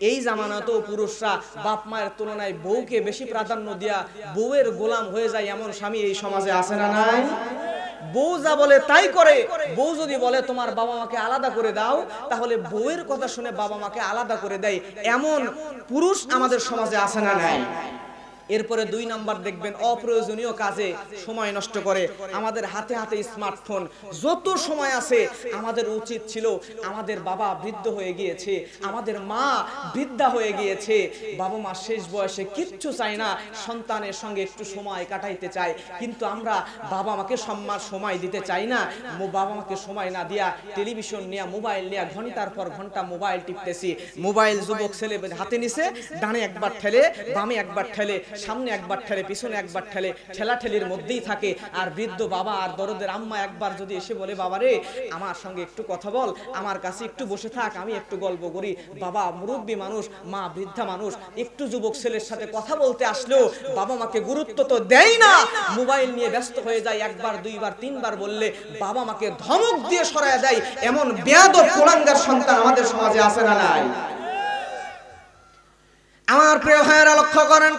এই জামানাতেও পুরুষরা বাপ মায়ের তুলনায় বউকে বেশি প্রাধান্য দিয়া বউয়ের গোলাম হয়ে যায় এমন স্বামী এই সমাজে আসে না নাই? বউ যা বলে তাই করে। বউ যদি বলে তোমার বাবা মাকে আলাদা করে দাও, তাহলে বউয়ের কথা শুনে বাবা মাকে আলাদা করে দেয়। এমন পুরুষ আমাদের সমাজে আছে না নাই? এরপরে দুই নাম্বার দেখবেন অপ্রয়োজনীয় কাজে সময় নষ্ট করে। আমাদের হাতে হাতে স্মার্টফোন, যত সময় আছে, আমাদের উচিত ছিল আমাদের বাবা বৃদ্ধ হয়ে গিয়েছে, আমাদের মা বৃদ্ধা হয়ে গিয়েছে। বাবা মা শেষ বয়সে কিচ্ছু চায় না, সন্তানের সঙ্গে একটু সময় কাটাইতে চায়। কিন্তু আমরা বাবা মাকে সম্মান, সময় দিতে চাই না। বাবা মাকে সময় না দিয়া টেলিভিশন নিয়ে, মোবাইল নিয়ে ঘণ্টার পর ঘণ্টা মোবাইল টিপতেছি। মোবাইল যুবক ছেলে হাতে নিছে, ডানে একবার ঠেলে, বামে একবার ঠেলে সামনে একবার ঠেলে পিছনে একবার ঠেলে ঠেলা ঠেলির মধ্যেই থাকে আর বৃদ্ধ বাবা আর দরদের আম্মা একবার যদি এসে বলে বাবা রে আমার সঙ্গে একটু কথা বল আমার কাছে একটু বসে থাক আমি একটু গল্প করি। বাবা মুরব্বী মানুষ মা বৃদ্ধা মানুষ একটু যুবক ছেলের সাথে কথা বলতে আসলেও বাবা মাকে গুরুত্ব তো দেয় না। মোবাইল নিয়ে ব্যস্ত হয়ে যায় একবার দুইবার তিনবার বললে বাবা মাকে ধমক দিয়ে সরায় দেয়। এমন বেয়াদব কোলাঙ্গার সন্তান আমাদের সমাজে আছে না নাই। আমার প্রিয় ভাইয়েরা লক্ষ্য করেন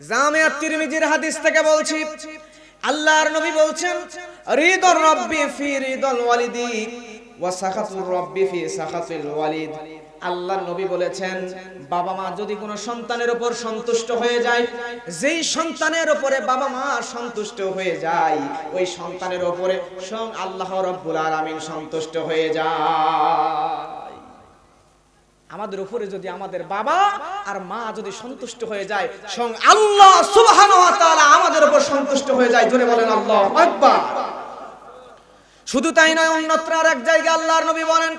জামিয়া তিরমিজির হাদিস থেকে বলছি, আল্লাহর নবী বলছেন, রিদর রব্বি ফি রিদল ওয়ালিদি ওয়া সাখাতুর রব্বি ফি সাখাতিল ওয়ালিদ। আল্লাহর নবী বলেছেন, বাবা মা যদি কোনো সন্তানের উপর সন্তুষ্ট হয়ে যায়, যেই সন্তানের উপরে বাবা মা সন্তুষ্ট হয়ে যায়, ওই সন্তানের উপরে স্বয়ং আল্লাহ রব্বুল আলামিন সন্তুষ্ট হয়ে যায়। আমাদের উপরে যদি আমাদের বাবা আর মা যদি সন্তুষ্ট হয়ে যায়, স্বয়ং আল্লাহ ওয়া তাআলা আমাদের উপর সন্তুষ্ট হয়ে যায়। জোরে বলেন, আল্লাহু আকবার। শুধু তাই নয়, অন্যত্র আর এক জায়গায় আল্লাহর নবী বলেন,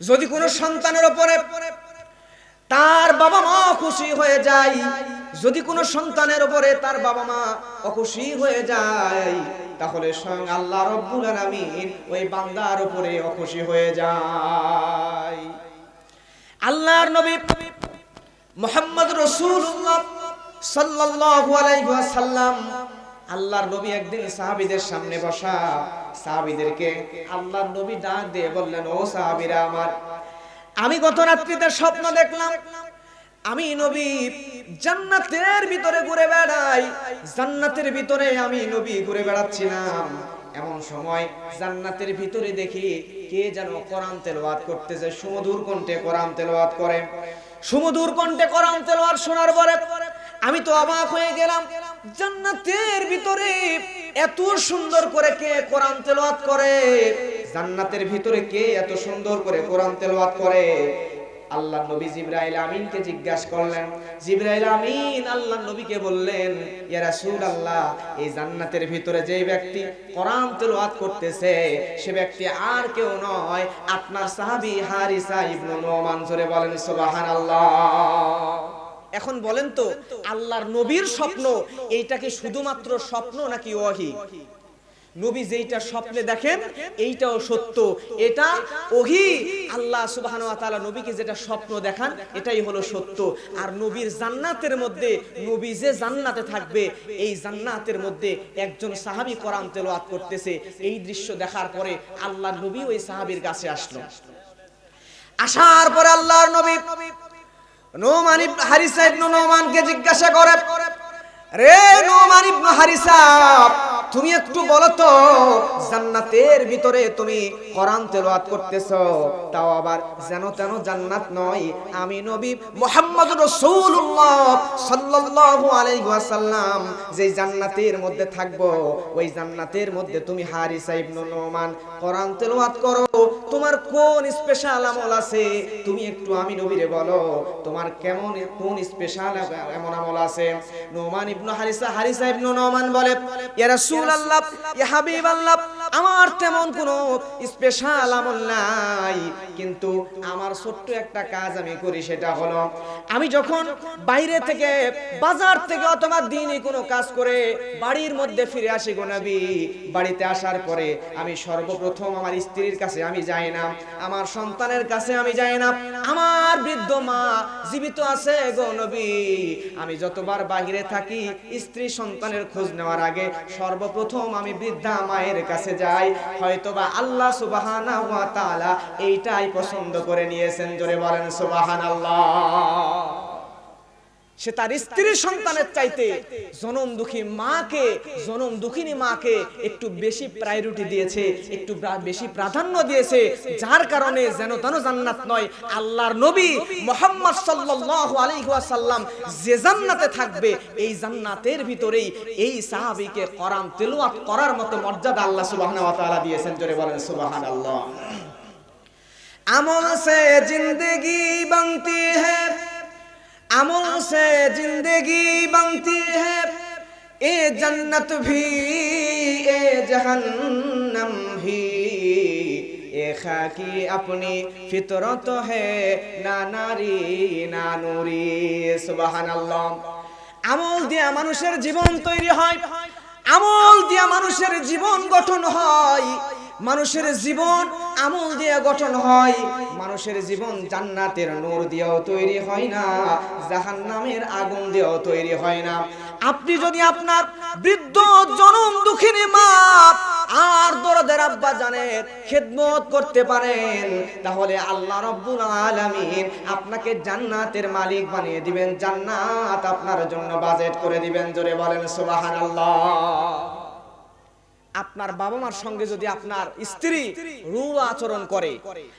যদি কোনো সন্তানের উপরে তার বাবা মা খুশি হয়ে যায়, যদি কোনো সন্তানের উপরে তার বাবা মা অখুশি হয়ে যায়, তাহলে স্বয়ং আল্লাহ রব্বুল আলামিন ওই বান্দার উপরে অখুশি হয়ে যায়। আল্লাহর নবী মোহাম্মদ রসুল্লাহ ওয়াসাল্লাম, আল্লাহর নবী একদিন সাহাবীদের সামনে বসা, সাহাবীদেরকে আল্লাহর নবী ডাক দিয়ে বললেন, ও সাহাবীরা আমার, আমি গত রাত্রিতে স্বপ্ন দেখলাম, আমি নবী জান্নাতের ভিতরে ঘুরে বেড়াই, জান্নাতের ভিতরে আমি নবী ঘুরে বেড়াচ্ছিলাম। এমন সময় জান্নাতের ভিতরে দেখি কে যেন কোরআন তেলাওয়াত করতেছে। সুমধুর কণ্ঠে কোরআন তেলাওয়াত করে। সুমধুর কণ্ঠে কোরআন তেলাওয়াত শোনার পরে আমি তো অবাক হয়ে গেলাম, জান্নাতের ভিতরে এত সুন্দর করে কে কোরআন তেলাওয়াত করে? জান্নাতের ভিতরে কে এত সুন্দর করে কোরআন তেলাওয়াত করে? আল্লাহ নবী জিব্রাইল আমিনকে জিজ্ঞাসা করলেন, জিব্রাইল আমিন, আল্লাহ নবীকে বললেন, ইয়া রাসূলুল্লাহ, এই জান্নাতের ভিতরে যে ব্যক্তি কোরআন তেলাওয়াত করতেছে, সে ব্যক্তি আর কেউ নয়। আপনার সাহাবী হারিসা ইবনে নোমান জোরে বলেন, সুবহানাল্লাহ। এখন বলেন তো, আল্লাহর নবীর স্বপ্ন, এইটা কি শুধুমাত্র স্বপ্ন নাকি ওয়াহি? নবী যেইটা স্বপ্নে দেখেন, এইটাও সত্য। এটা ওহি আল্লাহ সুবহানাহু ওয়া তাআলা নবীকে যেটা স্বপ্ন দেখান, এটাই হলো সত্য। আর নবীর জান্নাতের মধ্যে, নবী যে জান্নাতে থাকবে, এই জান্নাতের মধ্যে একজন সাহাবী কোরআন তেলাওয়াত করতেছে। এই দৃশ্য দেখার পরে আল্লাহ নবী ওই সাহাবীর কাছে আসলো। আসার পরে আল্লাহর নবী নোমান হারিসা ইবনে নোমানকে জিজ্ঞাসা করে, রে নোমান ইবনে হারিসা তুমি একটু বলো তো, জান্নাতের ভিতরে তুমি কোরআন তেলাওয়াত করতেছো, তাও আবার যেন তেন জান্নাত নয়। আমি নবী মুহাম্মদ রাসূলুল্লাহ সাল্লাল্লাহু আলাইহি ওয়াসাল্লাম যে জান্নাতের মধ্যে থাকব, ওই জান্নাতের মধ্যে তুমি হারিসা ইবনে নোমান, কোরআন তেলাওয়াত করো। তোমার কোন স্পেশাল আমল আছে? তুমি একটু আমি নবীরে বলো, তোমার কেমন, কোন স্পেশাল এমন আমল আছে? নোমান ইবনু হারিসা হারিসা ইবনু নোমান বলে, ইয়া রাসূলুল্লাহ ইয়া হাবিবাল্লাহ আমার তেমন কোনো স্পেশাল আমল নাই। কিন্তু আমার ছোট্ট একটা কাজ আমি করি, সেটা হলো, আমি যখন বাইরে থেকে, বাজার থেকে অথবা দিনই কোনো কাজ করে বাড়ির মধ্যে ফিরে আসি গো নবী, বাড়িতে আসার পরে আমি সর্বপ্রথম আমার স্ত্রীর কাছে আমি যাই না, আমার সন্তানের কাছে আমি যাই না, আমার বৃদ্ধ মা জীবিত আছে গো নবী। আমি যতবার বাহিরে থাকি, স্ত্রী সন্তানের খোঁজ নেওয়ার আগে সর্ব সর্বপ্রথম আমি বৃদ্ধা মায়ের কাছে যাই, হয়তোবা আল্লাহ সুবাহানা ওয়া তাআলা এইটাই পছন্দ করে নিয়েছেন। জোরে বলেন সুবহানাল্লাহ। সে তার স্ত্রীর সন্তানের চাইতে জনম দুঃখী মাকে জনম দুঃখিনী মাকে একটু বেশি প্রায়োরিটি দিয়েছে একটু ব্রা- বেশি প্রাধান্য দিয়েছে যার কারণে যেন তেন জান্নাত নয় আল্লাহর নবী মোহাম্মদ সাল্লাল্লাহু আলাইহি ওয়াসাল্লাম যে জান্নাতে থাকবে এই জান্নাতের ভিতরেই এই সাহাবীকে কোরআন তেলাওয়াত করার মতো মর্যাদা আল্লাহ সুবহানাহু ওয়া তাআলা দিয়েছেন জোরে বলেন সুবহানাল্লাহ अमल से जिंदगी बनती है अमल से जिंदगी बनती है ए जन्नत भी ए जहन्नम भी ए खाकी अपनी फितरत है ना नारी না নুরি সুবহানাল্লাহ আমল দিয়া মানুষের জীবন তৈরি হয় আমল দিয়া মানুষের জীবন গঠন হয় মানুষের জীবন আমল দিয়ে গঠন হয়। মানুষের জীবন জান্নাতের নূর দিয়েও তৈরি হয় না, জাহান্নামের আগুন দিয়েও তৈরি হয় না। আপনি যদি আপনার বৃদ্ধ জনম দুঃখিনী মা আর দরদের আব্বা জানেন খেদমত করতে পারেন, তাহলে আল্লাহ রব্বুল আলামিন আপনাকে জান্নাতের মালিক বানিয়ে দিবেন। জান্নাত আপনার জন্য বাজেট করে দিবেন। জোরে বলেন সুবহানাল্লাহ। আপনার বাবা মার সঙ্গে যদি আপনার স্ত্রী রূঢ় আচরণ করে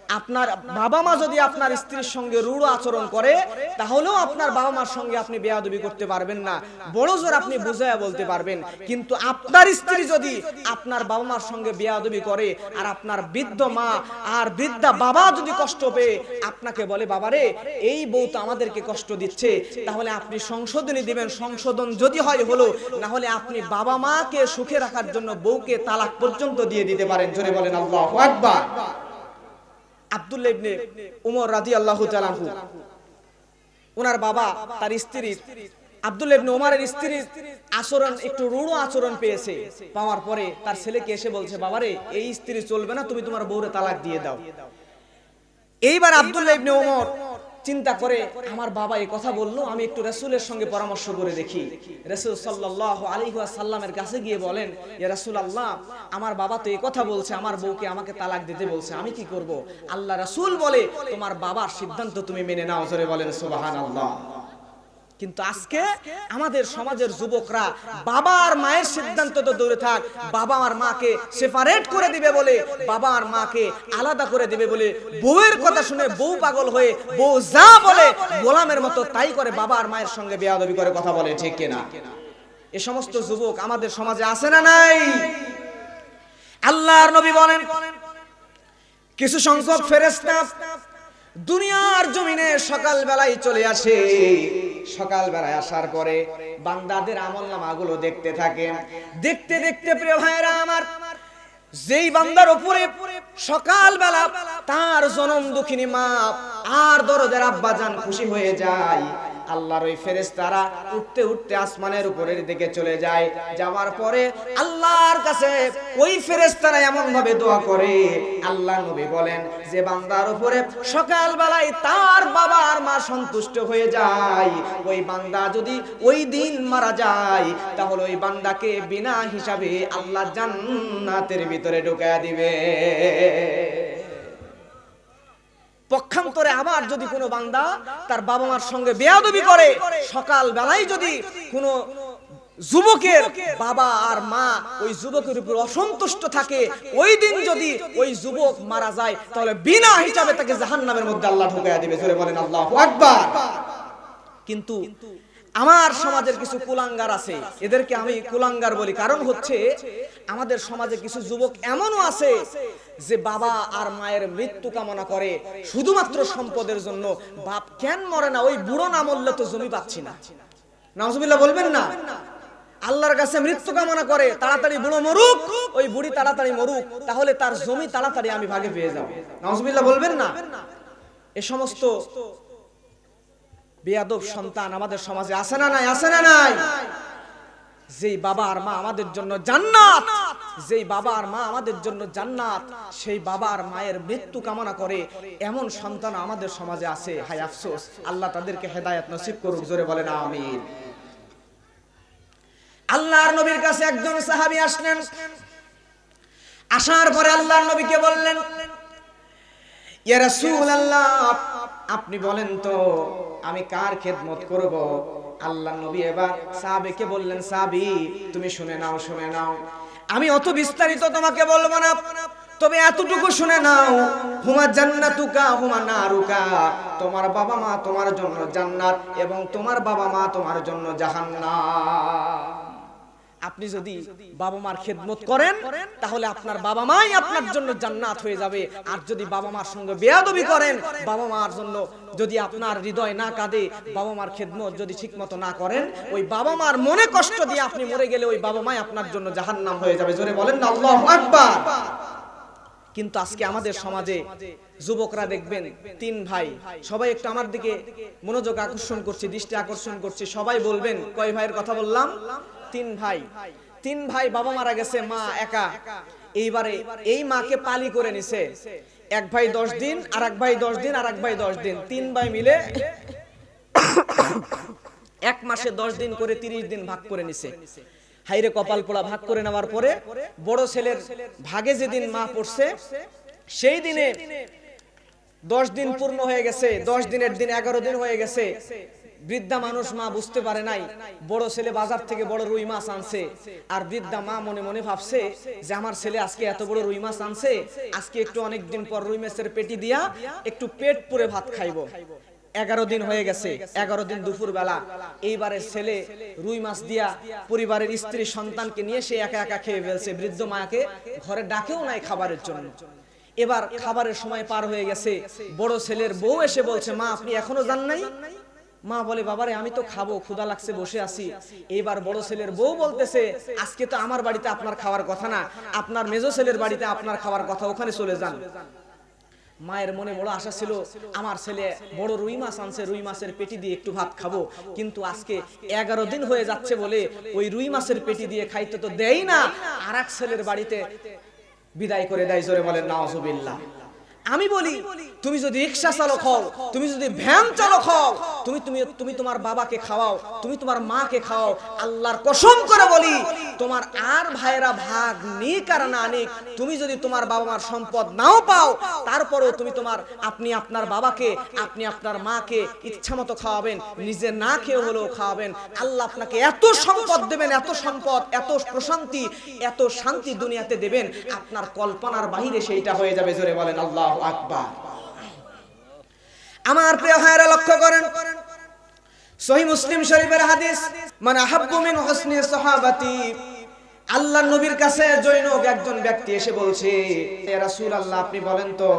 আপনার বাবা মা যদি আপনার স্ত্রীর সঙ্গে রূঢ় আচরণ করে তাহলেও আপনার বাবা মার সঙ্গে আপনি বেয়াদবি করতে পারবেন না। বড় জোর আপনি বুঝাইয়া বলতে পারবেন কিন্তু আপনার স্ত্রী যদি আপনার বাবা মার সঙ্গে বেয়াদবি করে আর আপনার বৃদ্ধ মা আর বৃদ্ধা বাবা যদি কষ্ট পেয়ে আপনাকে বলে বাবারে এই বউ তো আমাদেরকে কষ্ট দিচ্ছে তাহলে আপনি সংশোধনী দিবেন সংশোধন যদি হয় হলো না হলে আপনি বাবা মাকে সুখে রাখার জন্য বউকে তালাক পর্যন্ত দিয়ে দিতে পারেন। জোরে বলেন, আল্লাহু আকবার। আব্দুল্লাহ ইবনে উমর ওনার বাবা, তার স্ত্রীর আব্দুল্লাহ ইবনে আচরণ, একটু রূঢ় আচরণ পেয়েছে। পাওয়ার পরে তার ছেলেকে এসে বলছে, বাবারে, এই স্ত্রী চলবে না, তুমি তোমার বউরে তালাক দিয়ে দাও। এইবার আব্দুল্লাহ ইবনে ওমর চিন্তা করে আমার বাবা এই কথা বলল, আমি একটু রাসূলের সঙ্গে পরামর্শ করে দেখি। রাসূল সাল্লাল্লাহু আলাইহি ওয়াসাল্লামের কাছে গিয়ে বলেন, ইয়া রাসূলুল্লাহ, আমার বাবা তো এই কথা বলছে, আমার বউকে আমাকে তালাক দিতে বলছে, আমি কি করব? আল্লাহ রাসূল বলে, তোমার বাবার সিদ্ধান্ত তুমি মেনে নাও। জোরে বলেন, সুবহানাল্লাহ। কিন্তু আজকে আমাদের সমাজের যুবকরা বাবা আর মায়ের সিদ্ধান্ত তো দূরে থাক বাবা আর মাকে সেপারেট করে দিবে বলে বাবা আর মাকে আলাদা করে দিবে বলে বউয়ের কথা শুনে বউ পাগল হয়ে বউ যা বলে গোলামের মতো তাই করে বাবা আর মায়ের সঙ্গে বেয়াদবি করে কথা বলে ঠিক কিনা? এ সমস্ত যুবক আমাদের সমাজে আছে না নাই? আল্লাহর নবী বলেন কিছু সংখ্যক ফেরেশতা দুনিয়ার জমিনে সকাল বেলায় চলে আসে। সকাল বেলায় আসার পরে বান্দাদের আমল নামাগুলো দেখতে থাকে দেখতে দেখতে প্রিয় ভাইরা আমার, যেই বান্দার উপরে সকাল বেলা তার জনম দুঃখিনী মা আর দরদের আব্বা জান খুশি হয়ে যায় আল্লাহর ওই ফেরেশতারা উঠতে উঠতে আসমানের উপরের দিকে চলে যায়। যাওয়ার পরে আল্লাহর কাছে ওই ফেরেশতারা এমন ভাবে দোয়া করে। আল্লাহ নবী বলেন, যে বান্দার উপরে সকাল বেলায় তার বাবা আর মা সন্তুষ্ট হয়ে যায়, ওই বান্দা যদি ওই দিন মারা যায়, তাহলে ওই বান্দাকে বিনা হিসাবে আল্লাহ জান্নাতের ভিতরে ঢুকায়া দিবে। পক্ষান্তরে আবার যদি কোনো বান্দা তার বাবা মার সঙ্গে বেয়াদবি করে সকাল বেলায় যদি কোনো যুবকের বাবা আর মা ওই যুবকের উপর অসন্তুষ্ট থাকে, ওই দিন যদি ওই যুবক মারা যায়, তাহলে বিনা হিসাবে তাকে জাহান্নামের মধ্যে আল্লাহ ঢুকাইয়া দিবে। জোরে বলেন আল্লাহু আকবার। কিন্তু আমার সমাজের কিছু কুলাঙ্গার আছে, এদেরকে আমি কুলাঙ্গার বলি। কারণ হচ্ছে, আমাদের সমাজে কিছু যুবক এমনও আছে যে বাবা আর মায়ের মৃত্যু কামনা করে, শুধুমাত্র সম্পদের জন্য। বাপ কেন মরে না? ওই বুড়ো না মরলে তো জমি পাচ্ছি না। নাউজুবিল্লাহ বলবেন না? আল্লাহর কাছে মৃত্যু কামনা করে, তাড়াতাড়ি বুড়ো মরুক, ওই বুড়ি তাড়াতাড়ি মরুক, তাহলে তার জমি তাড়াতাড়ি আমি ভাগে পেয়ে যাব। নাউজুবিল্লাহ বলবেন না? এ সমস্ত বেয়াদব সন্তান আমাদের সমাজে আছে না নাই? আছে না নাই? যেই বাবা আর মা আমাদের জন্য জান্নাত যেই বাবা আর মা আমাদের জন্য জান্নাত সেই বাবা আর মায়ের মৃত্যু কামনা করে এমন সন্তান আমাদের সমাজে আছে। হাই আফসোস। আল্লাহ তাদেরকে হেদায়েত নসিব করুক জোরে বলেন আমিন। আল্লাহর নবীর কাছে একজন সাহাবী আসলেন। আসার পরে আল্লাহর নবীকে বললেন ইয়া রাসূলুল্লাহ আপনি বলেন তো আমি কার খেদমত করব? আল্লাহ নবী এবার সাহাবীকে বললেন সাবি তুমি শুনে নাও শুনে নাও। আমি অত বিস্তারিত তোমাকে বলব না। তবে এতটুকু শুনে নাও। হুমা জান্নাতুকা, হুমা নারুকা। তোমার বাবা মা তোমার জন্য জান্নাত এবং তোমার বাবা মা তোমার জন্য জাহান্নাম। আপনি যদি বাবা মার খেদমত করেন তাহলে আপনার বাবা মাই আপনার জন্য জান্নাত হয়ে যাবে। আর যদি বাবা মার সঙ্গে বেয়াদবি করেন বাবা মার জন্য যদি আপনার হৃদয় না কাঁদে বাবা মার খেদমত যদি ঠিকমতো না করেন ওই বাবা মার মনে কষ্ট দিয়ে আপনি মরে গেলে ওই বাবা মাই আপনার জন্য জাহান্নাম হয়ে যাবে। জোরে বলেন না আল্লাহু আকবার। কিন্তু আজকে আমাদের সমাজে যুবকরা দেখবেন তিন ভাই সবাই একটু আমার দিকে মনোযোগ আকর্ষণ করছে দৃষ্টি আকর্ষণ করছে সবাই বলবেন কয় ভাইয়ের কথা বললাম তিন ভাই। তিন ভাই বাবা মারা গেছে, মা একা। এইবারে এই মাকে পালি করে নিছে। এক ভাই দশ দিন আর এক ভাই দশ দিন আর এক ভাই দশ দিন। তিন ভাই মিলে এক মাসে দশ দিন করে তিরিশ দিন ভাগ করে নিছে। হাইরে কপাল পোড়া ভাগ করে নেওয়ার পরে বড় ছেলের ভাগে যেদিন মা পড়ছে, সেই দিনে দশ দিন পূর্ণ হয়ে গেছে, দশ দিনের দিন এগারো দিন হয়ে গেছে। বৃদ্ধা মানুষ মা বুঝতে পারে নাই, বড় ছেলে বাজার থেকে বড় রুই মাছ আনছে। আর বৃদ্ধা মা মনে মনে ভাবছে যে আমার ছেলে আজকে এত বড় রুই মাছ আনছে, আজকে একটু অনেক দিন পর রুই মাছের পেটি দিয়া একটু পেট পুরে ভাত খাইবো। এগারো দিন হয়ে গেছে, এগারো দিন দুপুর বেলা এইবারে ছেলে রুই মাছ দিয়া পরিবারের স্ত্রী সন্তানকে নিয়ে সে একা একা খেয়ে ফেলছে, বৃদ্ধ মাকে ঘরে ডাকেও নাই খাবারের জন্য। এবার খাবারের সময় পার হয়ে গেছে, বড় ছেলের বউ এসে বলছে, মা, আপনি এখনও যান নাই? মা বলে, বাবারে, আমি তো খাব, ক্ষুধা লাগছে, বসে আছি। এবার বড় ছেলের বউ বলতেছে, আজকে তো আমার বাড়িতে আপনার খাওয়ার কথা না, আপনার মেজো ছেলের বাড়িতে আপনার খাওয়ার কথা, ওখানে চলে যান। মায়ের মনে বড় আশা ছিল, আমার ছেলে বড় রুই মাছ আনছে, রুই মাছের পেটি দিয়ে একটু ভাত খাব। কিন্তু আজকে এগারো দিন হয়ে যাচ্ছে বলে ওই রুই মাছের পেটি দিয়ে খাইতে তো দেয় না আর ছেলের বাড়িতে বিদায় করে দেয় জোরে বলেন, নাওজুবিল্লাহ। আমি বলি তুমি যদি রিক্সা চালক হও তুমি যদি ভ্যান চালক হও তুমি তুমি তুমি তোমার বাবাকে খাওয়াও তুমি তোমার মাকে খাওয়াও আল্লাহর কসম করে বলি তোমার আর ভাইয়েরা ভাগ নিক আর না নিক, তুমি যদি তোমার বাবা মার সম্পদ নাও পাও, তারপরেও তুমি তোমার, আপনি আপনার বাবাকে, আপনি আপনার মাকে ইচ্ছা মতো খাওয়াবেন, নিজে না খেয়ে হলেও খাওয়াবেন। আল্লাহ আপনাকে এত সম্পদ দেবেন, এত সম্পদ, এত প্রশান্তি, এত শান্তি দুনিয়াতে দেবেন, আপনার কল্পনার বাহিরে সেইটা হয়ে যাবে, জোরে বলেন, আল্লাহ আকবার। আমার প্রিয় ভাইয়েরা, লক্ষ্য করেন, সহি মুসলিম শরীফের হাদিস মানে আহাব্বু মিন হুসনি সাহাবাতি। আল্লাহ নবীর কাছে জৈনক একজন ব্যক্তি এসে বলছে রাসূলুল্লাহ, আপনি বলেন তো,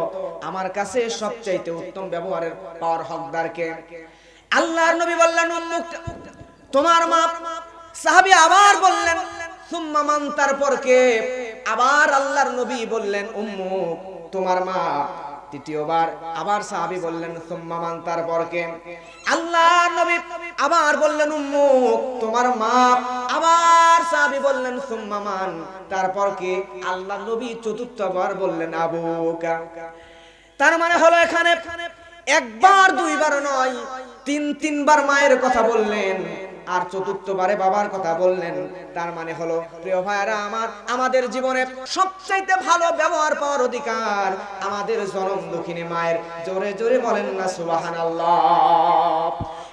আমার কাছে সবচাইতে উত্তম ব্যবহারের পাওয়ার হকদার কে? আল্লাহর নবী বললেন, উম্মুক, তোমার মা সাহাবী আবার বললেন, সুম্মা তারপর কে? আবার আল্লাহর নবী বললেন, উম্মুক, তোমার মা তৃতীয়বার আবার সাহাবী বললেন তারপর কে? আল্লাহ নবী আবার বললেন, উম্মুক, তোমার মা আবার সাহাবী বললেন সুম্মামান তারপর কে? আল্লাহ নবী চতুর্থবার বললেন আবুকা তার মানে হলো এখানে একবার, দুইবার নয়, তিন, তিনবার মায়ের কথা বললেন, আর চতুর্থবারে বাবার কথা বললেন। তার মানে হলো, প্রিয় ভাইরা আমার, আমাদের জীবনে সবচাইতে ভালো ব্যবহার পাওয়ার অধিকার আমাদের জনম দক্ষিণে মায়ের। জোরে জোরে বলেন না সুবাহান আল্লাহ